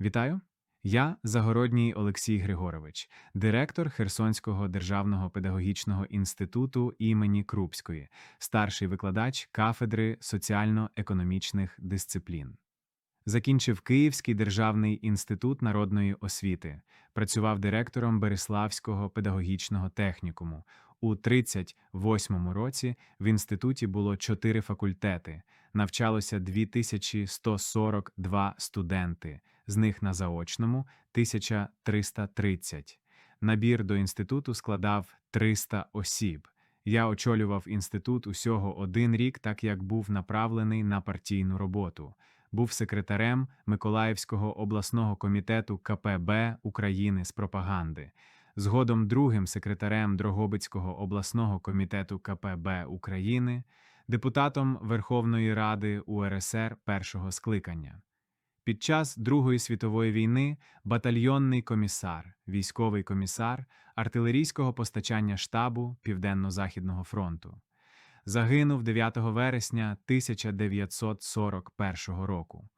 Вітаю! Я Загородній Олексій Григорович, директор Херсонського державного педагогічного інституту імені Крупської, старший викладач кафедри соціально-економічних дисциплін. Закінчив Київський державний інститут народної освіти, працював директором Береславського педагогічного технікуму. У 38-му році в інституті було чотири факультети, навчалося 2142 студенти, з них на заочному 1330. Набір до інституту складав 300 осіб. Я очолював інститут усього один рік, так як був направлений на партійну роботу. Був секретарем Миколаївського обласного комітету КПБ України з пропаганди. Згодом другим секретарем Дрогобицького обласного комітету КПБ України, депутатом Верховної Ради УРСР першого скликання. Під час Другої світової війни батальйонний комісар, військовий комісар артилерійського постачання штабу Південно-Західного фронту. Загинув 9 вересня 1941 року.